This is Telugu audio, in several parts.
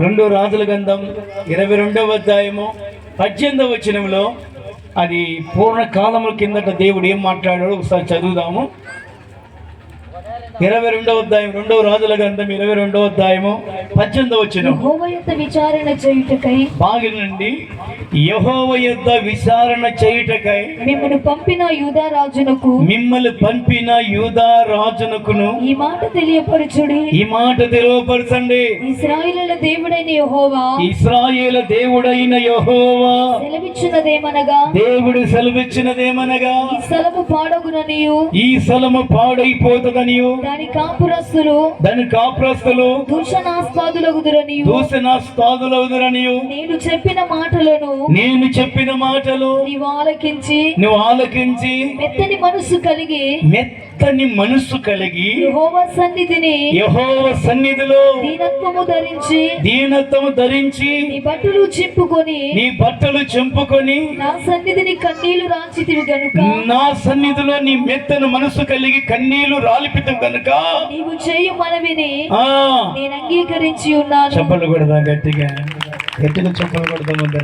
రెండో రాజుల గంధం ఇరవై రెండవ అధ్యాయము పద్దెనిమిదవ వచనంలో అది పూర్ణ కాలముల కిందట దేవుడు ఏం మాట్లాడాడో ఒకసారి చదువుదాము. ఇరవై రెండవ అధ్యాయం రెండవ రాజుల గ్రంథం ఇరవై రెండవ అధ్యాయము పద్దెనిమిదవ యొక్క విచారణ చేయుటకై బాగినండి యహోవ యొద్ద విచారణ చేయుటకై మిమ్మల్ని పంపిన యూదా రాజునకు మిమ్మల్ని పంపిన యూదా రాజునకును ఈ మాట తెలియపరచుడి. ఈ మాట తెలియపరచండి. ఇస్రాయేలుల దేవుడైన యెహోవా ఇస్రాయేల దేవుడైన యహోవా సెలవిచ్చినదేమనగా? దేవుడు సెలవిచ్చినదేమనగా? ఈ స్థలము పాడగుననియు. ఈ స్థలము పాడైపోతుందనియు. దాని కాపురస్తులు దాని కాపురస్తులు దూషణాస్పాదులగుదురనియు దూషణాస్తాదులవుదురనియు నేను చెప్పిన మాటలను నేను చెప్పిన మాటలు నీవు ఆలకించి నువ్వు ఆలకించి మెత్తని మనస్సు కలిగి మెత్తని మనస్సు కలిగి యెహోవా సన్నిధిని యహోవ సన్నిధిలో దీనత్వము ధరించి దీనత్వము ధరించి నీ బట్టలు చింపుకొని నీ బట్టలు చెంపుకొని నా సన్నిధిని కన్నీళ్ళు రాచితివి గనుక నా సన్నిధిలో నీ మెత్తని మనసు కలిగి కన్నీళ్ళు రాలిపితం కనుక నీవు చేయు మనవిని ఆ. నేను అంగీకరించి ఉన్నాను. చెప్పలు కొడదాం గట్టిగా. గట్టిగా చెప్పలు హల్లెలూయా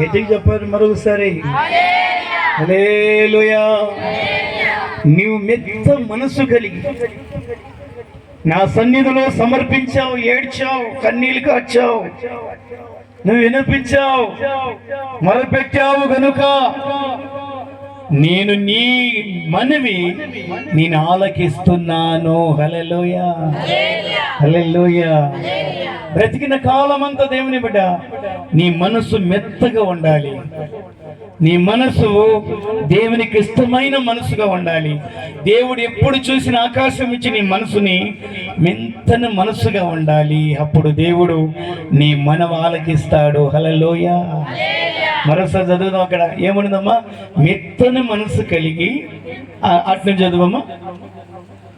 గట్టిగా చెప్పారు మరొకసారి. నీవు మెత్త మనసు కలిగి నా సన్నిధిలో సమర్పించావు ఏడ్చావు కన్నీళ్ళు కాచావు. నువ్వు వినిపించావు మొరపెట్టావు గనుక నేను నీ మనవి నేను ఆలకిస్తున్నాను. హలలోయ హలలోయ బ్రతికిన కాలమంతా దేవుని బిడ్డ. నీ మనసు మెత్తగా ఉండాలి. నీ మనసు దేవునికి ఇష్టమైన మనసుగా ఉండాలి. దేవుడు ఎప్పుడు చూసిన ఆకాశం ఇచ్చి నీ మనసుని మెంతన మనసుగా ఉండాలి. అప్పుడు దేవుడు నీ మనవ ఆలకిస్తాడు హలలోయ మరోసారి చదువుదాం అక్కడ. ఏముండదమ్మా మెత్తని మనసు కలిగి ఆ- చదువమ్మా.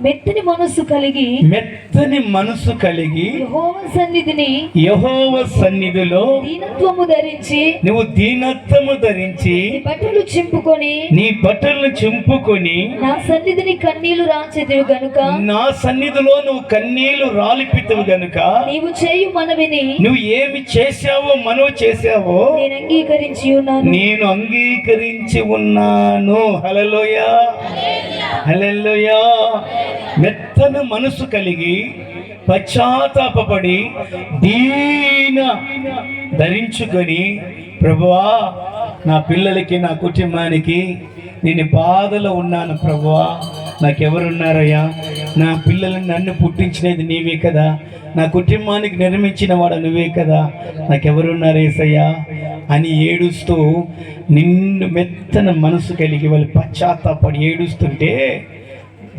మెత్తని మనస్సు కలిగి మెత్తని మనసు కలిగి యెహోవా సన్నిధిని యహోవ సన్నిధిలో దీనత్వము ధరించి నువ్వు దీనత్వము ధరించి నీ బట్టలు చింపుకొని నీ బట్టలను చింపుకొని నా సన్నిధిని కన్నీళ్ళు రాచెదివి గనుక నా సన్నిధిలో నువ్వు కన్నీళ్ళు రాలిపితవు గనుక నీవు చేయు మనవిని నువ్వు ఏమి చేశావో మనవి చేశావో నేను అంగీకరించి ఉన్నాను. నేను అంగీకరించి ఉన్నాను. హలలోయ మెత్తను మనసు కలిగి పశ్చాత్తాపడి దీన ధరించుకొని ప్రభువా నా పిల్లలకి నా కుటుంబానికి నేను బాధలో ఉన్నాను ప్రభువా. నాకెవరున్నారయ్యా? నా పిల్లలను నన్ను పుట్టించినది నీవే కదా. నా కుటుంబానికి నిర్మించిన వాడు నువ్వే కదా. నాకెవరున్నారు ఏసయ్యా? అని ఏడుస్తూ నిన్ను మెత్తన మనసు కలిగి వాళ్ళు పశ్చాత్తాపడి ఏడుస్తుంటే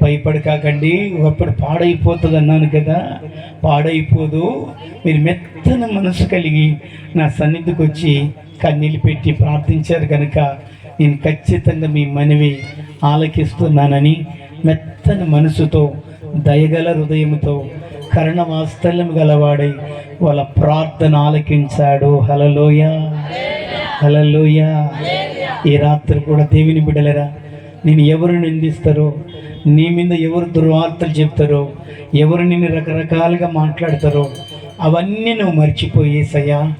భయపడకాకండి. ఒకప్పుడు పాడైపోతుంది అన్నాను కదా. పాడైపోదు. మీరు మెత్తన మనసు కలిగి నా సన్నిధికి వచ్చి కన్నీళ్ళు పెట్టి ప్రార్థించారు కనుక నేను ఖచ్చితంగా మీ మనవి ఆలకిస్తున్నానని మెత్తని మనసుతో దయగల హృదయంతో కరుణ వాత్సల్యం గలవాడై వాళ్ళ ప్రార్థన ఆలకించాడు. హలలోయ హలలోయ ఈ రాత్రి కూడా దేవుని బిడలేరా నేను ఎవరు నిందిస్తారో నీ మీద ఎవరు దుర్వార్తలు చెప్తారో ఎవరు నిన్ను రకరకాలుగా మాట్లాడతారో అవన్నీ నువ్వు మర్చిపోయేసయ్యా.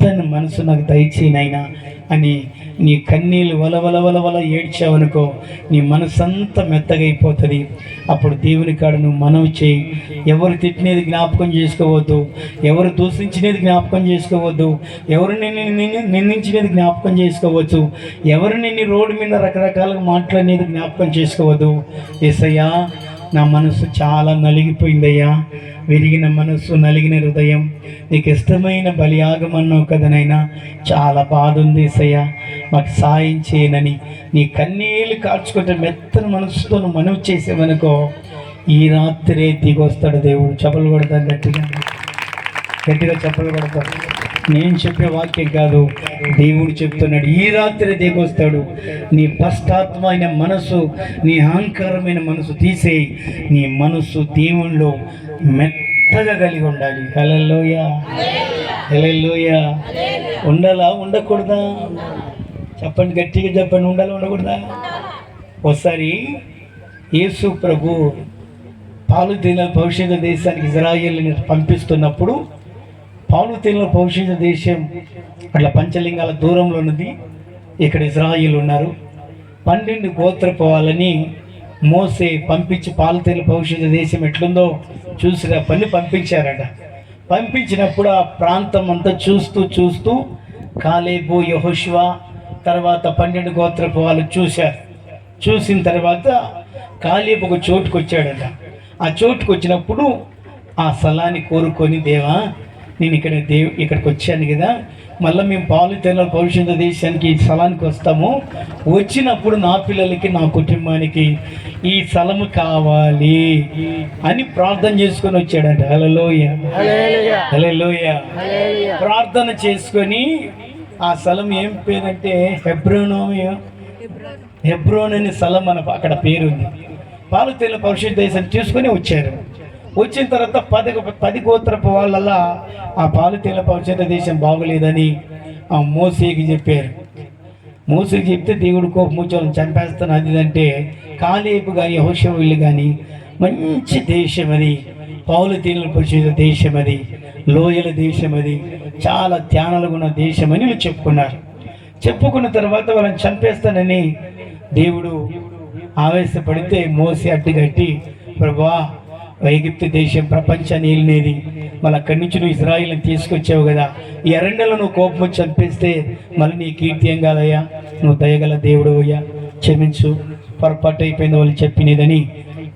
మెత్తని మనసు నాకు దయచేనైనా అని నీ కన్నీళ్ళు వల వల వల ఏడ్చావనుకో నీ మనసు అంతా మెత్తగైపోతుంది. అప్పుడు దేవుని కాడ నువ్వు మనవి చేయి. ఎవరు తిట్టినది జ్ఞాపకం చేసుకోవద్దు. ఎవరు దూషించినది జ్ఞాపకం చేసుకోవద్దు. ఎవరు నిన్ను నిందించినది జ్ఞాపకం చేసుకోవచ్చు. ఎవరు నిన్ను రోడ్డు మీద రకరకాలుగా మాట్లాడినది జ్ఞాపకం చేసుకోవద్దు. ఎస్ఐయా నా మనసు చాలా నలిగిపోయిందయ్యా. విరిగిన మనసు నలిగిన హృదయం. నీకు ఇష్టమైన బలియాగమన్నావు కదనైనా చాలా బాధ ఉంది సయ్యా మాకు సాయం చేయనని. నీ కన్నీళ్ళు కాల్చుకుంటే మెత్తని మనసుతో నువ్వు మనవి చేసేవనుకో. ఈ రాత్రే దిగొస్తాడు దేవుడు. చెప్పలు కొడతాను గట్టిగా. గట్టిగా చెప్పలు కొడతాడు. నేను చెప్పే వాక్యం కాదు. దేవుడు చెప్తున్నాడు ఈ రాత్రి దిగొస్తాడు నీ పశ్చాత్మైన మనసు నీ అహంకారమైన మనసు తీసేయి. నీ మనసు దేవుణ్ణిలో మెత్తగా కలిగి ఉండాలి. కలలోయ కలల్లోయ ఉండాలా? ఉండకూడదా? చెప్పండి గట్టిగా చెప్పండి ఉండాలా ఉండకూడదా? ఒకసారి యేసు ప్రభు పాలు తేలిన భవిష్యత్తు దేశానికి ఇజ్రాయిల్ని పంపిస్తున్నప్పుడు పాలు తేలిన దేశం అట్లా పంచలింగాల దూరంలో ఉన్నది. ఇక్కడ ఇజ్రాయిల్ ఉన్నారు. పన్నెండు గోత్రపోవాలని మోసే పంపించి పాలతీరుల తేలిన దేశం ఎట్లుందో చూసి పని పంపించారట. పంపించినప్పుడు ఆ ప్రాంతం అంతా చూస్తూ చూస్తూ కాలేబు యహోశివ తర్వాత పన్నెండు గోత్రపు వాళ్ళు చూశారు. చూసిన తర్వాత కాలేబు ఒక చోటుకు వచ్చాడట ఆ చోటుకు వచ్చినప్పుడు ఆ స్థలాన్ని కోరుకొని దేవా నేను ఇక్కడ దేవ్ ఇక్కడికి వచ్చాను కదా. మళ్ళీ మేము పాలు తెల్ల భవిష్యత్తు దేశానికి ఈ స్థలానికి వస్తాము. వచ్చినప్పుడు నా పిల్లలకి నా కుటుంబానికి ఈ స్థలము కావాలి అని ప్రార్థన చేసుకొని వచ్చాడట. హలోయ హలోయ ప్రార్థన చేసుకొని ఆ స్థలం ఏం పేరంటే హెబ్రోనోమియో హెబ్రోన్ అనే స్థలం మన అక్కడ పేరుంది. పాలుతేల పరిశుద్ధ దేశం తీసుకొని వచ్చారు. వచ్చిన తర్వాత పది పది గోత్రపు వాళ్ళలా ఆ పాలుతేల పరిశుద్ధ దేశం బాగోలేదని ఆ మోసేకి చెప్పారు. మోసేకి చెప్తే దేవుడు కోపం చంపేస్తాను. అది అంటే కాలేపు కానీ హోషవులు కానీ మంచి దేశం అది. పౌలు తీరుల దేశం అది. లోయల దేశం అది. చాలా ధ్యానాలు ఉన్న దేశం అని వీళ్ళు చెప్పుకున్నారు. చెప్పుకున్న తర్వాత వాళ్ళని చంపేస్తానని దేవుడు ఆవేశపడితే మోసి అడ్డుగట్టి ప్రభా ఐగిప్తు దేశం ప్రపంచాన్ని ఏలినేది మళ్ళీ అక్కడి నుంచి నువ్వు ఇజ్రాయిల్ని తీసుకొచ్చావు కదా. ఈ ఎరండలో నువ్వు కోపం చంపిస్తే మళ్ళీ నీ కీర్తి ఏం కాదయ్యా? నువ్వు దయగల దేవుడు అయ్యా. క్షమించు. పొరపాటు అయిపోయింది వాళ్ళు చెప్పినదని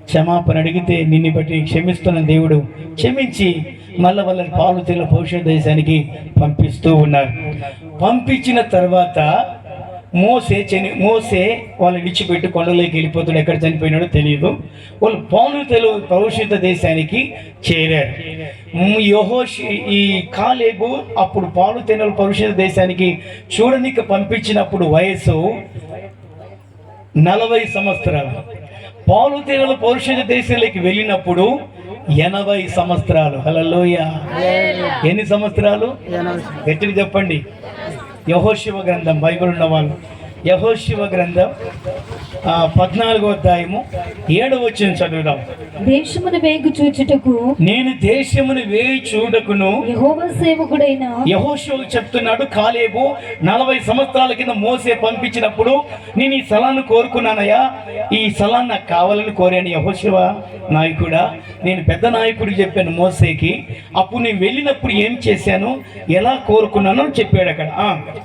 క్షమాపణ అడిగితే నిన్ను బట్టి క్షమిస్తున్న దేవుడు క్షమించి మళ్ళీ వాళ్ళని పాలు తెల్ల భవిష్యత్ దేశానికి పంపిస్తూ ఉన్నారు. పంపించిన తర్వాత మోసే చని మోసే వాళ్ళు విడిచిపెట్టి కొండలోకి వెళ్ళిపోతాడు. ఎక్కడ చనిపోయినాడో తెలియదు వాళ్ళు పాలు తెలుగు భవిష్యత్ దేశానికి చేరారు. యెహోషి ఈ కాలేబు అప్పుడు పాలు తెనులు భవిష్యత్ దేశానికి చూడనికి పంపించినప్పుడు వయస్సు నలభై సంవత్సరాలు. పాలు తెనులు భవిష్యత్ దేశానికి వెళ్ళినప్పుడు ఎనభై సంవత్సరాలు. హలోయ ఎన్ని సంవత్సరాలు? గట్టిగా చెప్పండి? యహోశివ గ్రంథం బైబిల్ ఉన్న వాళ్ళు. యహోశివ గ్రంథం పద్నాలుగో అధ్యాయము ఏడవ వచ్చిన చదువుదాం. దేశమును వేగు చూచుటకు నేను దేశమును వేయి చూడకును. యెహోవా సేవకుడైన యహోశివ చెప్తున్నాడు కాలేబు నలభై సంవత్సరాల కింద మోసే పంపించినప్పుడు నేను ఈ స్థలాన్ని కోరుకున్నానయ్యా. ఈ స్థలాన్ని నాకు కావాలని కోరాను యహోశివ నాయకుడా. నేను పెద్ద నాయకుడికి చెప్పాను మోసేకి. అప్పుడు నేను వెళ్ళినప్పుడు ఏం చేశాను? ఎలా కోరుకున్నానో చెప్పాడు అక్కడ.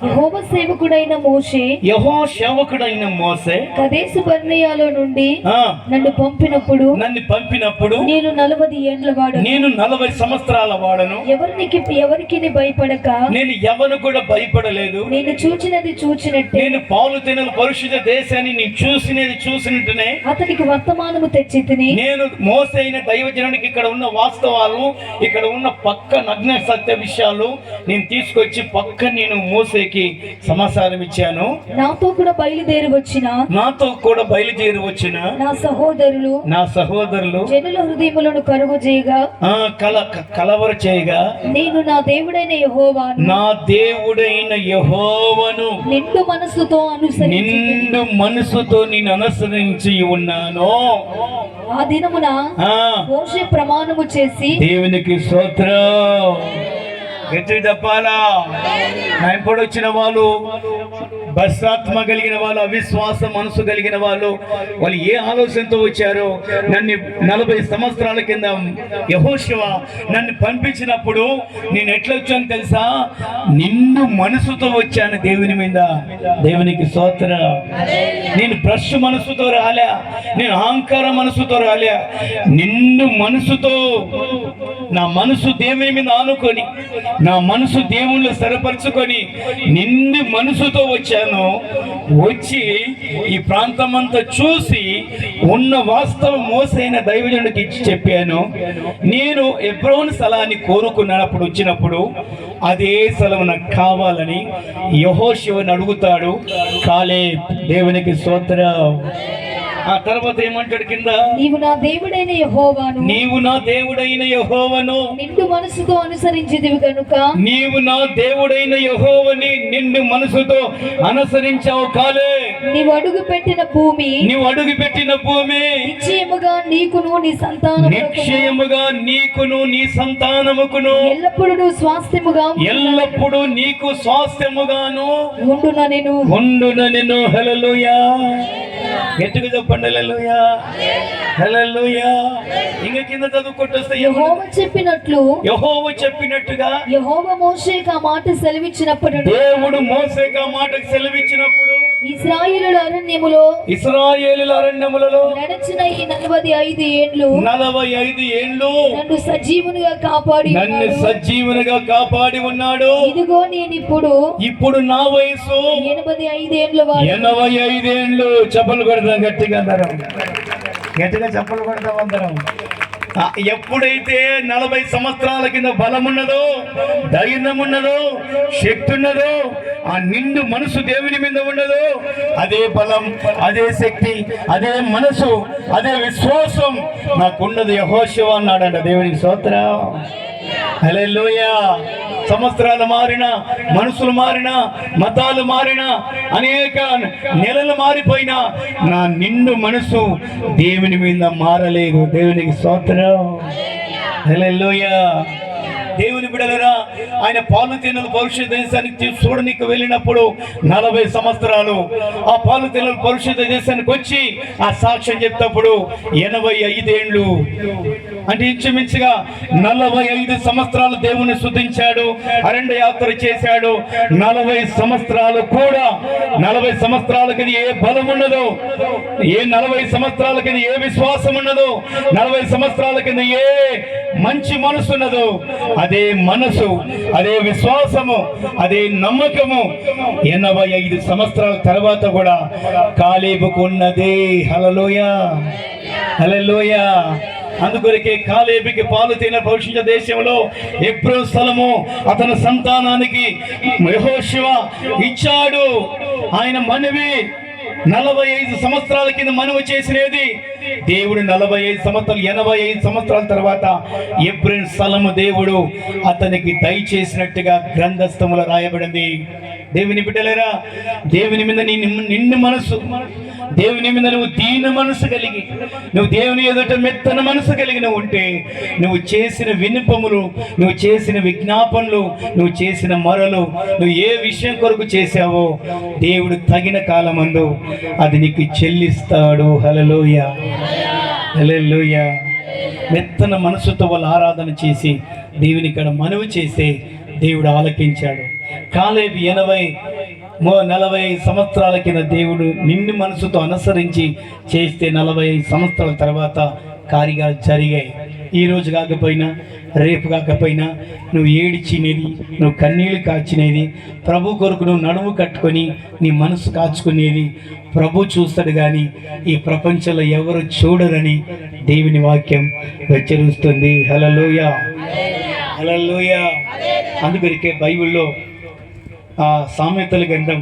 యెహోవా సేవకుడైన మోషే యహో సేవకుడైన మోసే కదేశ బర్నియాలో నుండి నన్ను పంపినప్పుడు నన్ను పంపినప్పుడు నేను నలభై ఏండ్ల వాడు నేను నలభై సంవత్సరాల వాడను. ఎవరికి ఎవరికి భయపడక? నేను ఎవరు కూడా భయపడలేదు. నేను చూచినది చూచినట్టే. నేను పాలు తినని పరిశుద్ధ దేశాన్ని నేను చూసినది చూసినట్టునే. అతనికి వర్తమానము తెచ్చి తిని నేను మోసైన దైవజనునికి ఇక్కడ ఉన్న వాస్తవాలు ఇక్కడ ఉన్న పక్క నగ్న సత్య విషయాలు నేను తీసుకొచ్చి పక్క నేను మోసేకి సమాచారం ఇచ్చాను. నాతో కూడా బయలుదేరి వచ్చిన నాతో కూడా బయలుదేరి వచ్చిన నా సహోదరులు నా సహోదరులు జనుల హృదయములను కరుగు చేయగా ఆ కల కలవర చేయగా నేను నా దేవుడైన యెహోవాను నా దేవుడైన యహోవను నిండు మనస్సుతో అనుసరించి నిండు మనసుతో నేను అనుసరించి ఉన్నాను. ఆ దినమున ఆ. మోషే ప్రమాణము చేసి దేవునికి స్తోత్రం. గట్టి తప్పాలా నాయపడి వచ్చిన వాళ్ళు భస్రాత్మ కలిగిన వాళ్ళు అవిశ్వాస మనసు కలిగిన వాళ్ళు వాళ్ళు ఏ ఆలోచనతో వచ్చారో నన్ను నలభై సంవత్సరాల కింద యహోశివ నన్ను పంపించినప్పుడు నేను ఎట్లా వచ్చాను తెలుసా? నిన్ను మనసుతో వచ్చాను దేవుని మీద. దేవునికి సోత్ర నేను బ్రష్ మనసుతో రాలే. నేను అహంకార మనసుతో రాలే. నిన్ను మనసుతో నా మనసు దేవుని మీద ఆనుకొని నా మనసు దేవుళ్ళు స్థిరపరచుకొని నిండి మనసుతో వచ్చాను. వచ్చి ఈ ప్రాంతం అంతా చూసి ఉన్న వాస్తవం మోసైన దైవజనుడికి ఇచ్చి చెప్పాను. నేను ఎబ్రోన్ స్థలాన్ని కోరుకున్నాను అప్పుడు వచ్చినప్పుడు అదే స్థలం నాకు కావాలని యహోశివని అడుగుతాడు. కాలే దేవునికి స్తోత్రం. ఆ తర్వాత ఏమంటాడు కింద? నీవు నా దేవుడైన యహోవాను. నీవు నా దేవుడైన యహోవను. నిండు మనసుతో అనుసరించిదివి కనుక నీవు నా దేవుడైన యహోవని నిండు మనసుతో అనుసరించావు కాలే. నీవు అడుగు పెట్టిన భూమి. నీవు అడుగు పెట్టిన భూమి. నిశ్చయముగా నీకును నీ సంతానమునకును. నిశ్చయముగా నీకును నీ సంతానముకును. ఎల్లప్పుడూ స్వాస్థ్యముగా ఎల్లప్పుడూ నీకు స్వాస్థ్యముగాను. ఉండున నేను? ఉండున నిన్ను హలలుయా గట్టిగా చెప్పండి ఇంక కింద చదువుకుంటొస్తే యహోవ చెప్పినట్లు యహోవ చెప్పినట్టుగా యహోవ మోషేకి ఆ మాట సెలవిచ్చినప్పుడు దేవుడు మోసేగా మాటకు సెలవిచ్చినప్పుడు ఇస్రాయేలుల అరణ్యములో ఇస్రాయేలుల అరణ్యములలో నడిచిన ఈ నలభై ఐదు ఏండ్లు నలభై ఐదు ఏండ్లు నన్ను సజీవునిగా కాపాడి నన్ను. సజీవునిగా కాపాడి ఉన్నాడు. ఇదిగో నేను ఇప్పుడు ఇప్పుడు నా వయసు ఎనభై ఐదేండ్ల వాడు. ఎనభై ఐదేండ్లు చెప్పలు కొడతాం గట్టిగా అందరం. గట్టిగా చెప్పలు కొడతాం అందరం. ఎప్పుడైతే నలభై సంవత్సరాల కింద బలమున్నదో ఉన్నదో ధైర్యం ఉన్నదో శక్తి ఉన్నదో ఆ నిండు మనసు దేవుని మీద ఉన్నదో అదే బలం అదే శక్తి అదే మనసు అదే విశ్వాసం నాకున్నది యహోశివ అన్నాడంట దేవునికి స్తోత్రం. హల్లెలూయా. సంవత్సరాలు మారిన మనసులు మారిన మతాలు మారిన అనేక నెలలు మారిపోయినా నా నిండు మనసు దేవుని మీద మారలేదు. దేవునికి స్తోత్రం. దేవుని బిడలరా ఆయన పాలు తిన్నలు దేశానికి చూడనికి వెళ్ళినప్పుడు నలభై సంవత్సరాలు ఆ పాలు తిన్నలు దేశానికి వచ్చి ఆ సాక్ష్యం చెప్తప్పుడు ఎనభై ఐదేండ్లు. అంటే ఇంచుమించుగా నలభై ఐదు సంవత్సరాలు దేవుని శుద్ధించాడు అరణ్య యాత్ర చేశాడు. నలభై సంవత్సరాలు కూడా నలభై సంవత్సరాలకి ఏ బలం ఉన్నదో ఏ నలభై సంవత్సరాలకి ఏ విశ్వాసం ఉన్నదో నలభై సంవత్సరాల కింద ఏ మంచి మనసు ఉన్నదో అదే మనసు అదే విశ్వాసము అదే నమ్మకము. ఎనభై ఐదు సంవత్సరాల తర్వాత కూడా కాలేబుకు ఉన్నదే హలలోయ హలలోయ అందుకొరకే కాలేబికి పాలు తిన భవిష్యత్ దేశంలో ఎప్పుడు స్థలము అతని సంతానానికి మహోశివ ఇచ్చాడు. ఆయన మనవి. నలభై ఐదు సంవత్సరాల కింద మనవి చేసినది. దేవుడు నలభై ఐదు సంవత్సరాలు ఎనభై ఐదు సంవత్సరాల తర్వాత ఎబ్రిన్ స్థలము దేవుడు అతనికి దయచేసినట్టుగా గ్రంథస్థములో రాయబడింది. దేవుని బిడ్డలేరా దేవుని మీద నిన్ను మనసు దేవుని మీద నువ్వు దీన మనసు కలిగి నువ్వు దేవుని ఎదుట మెత్తన మనసు కలిగిన ఉంటే నువ్వు చేసిన వినుపములు నువ్వు చేసిన విజ్ఞాపనలు నువ్వు చేసిన మొరలు నువ్వు ఏ విషయం కొరకు చేశావో దేవుడు తగిన కాలమందు అది నీకు చెల్లిస్తాడు. హలలోయ హలలోయ మెత్తన మనసుతో వాళ్ళు ఆరాధన చేసి దేవుని ఇక్కడ మనవి చేస్తే దేవుడు ఆలకించాడు. కాలేబి ఎనభై నలభై ఐదు సంవత్సరాల కింద దేవుడు నిన్ను మనసుతో అనుసరించి చేస్తే నలభై ఐదు సంవత్సరాల తర్వాత కార్యాలు జరిగాయి. ఈ రోజు కాకపోయినా రేపు కాకపోయినా నువ్వు ఏడిచినది నువ్వు కన్నీళ్ళు కాచినది ప్రభు కొరకు నువ్వు నడుము కట్టుకొని నీ మనసు కాచుకునేది ప్రభు చూస్తాడు కానీ ఈ ప్రపంచంలో ఎవరు చూడరని దేవుని వాక్యం హెచ్చరిస్తుంది హలలోయ హలలోయ అందుకొరికే బైబిల్లో సామెతల గ్రంథం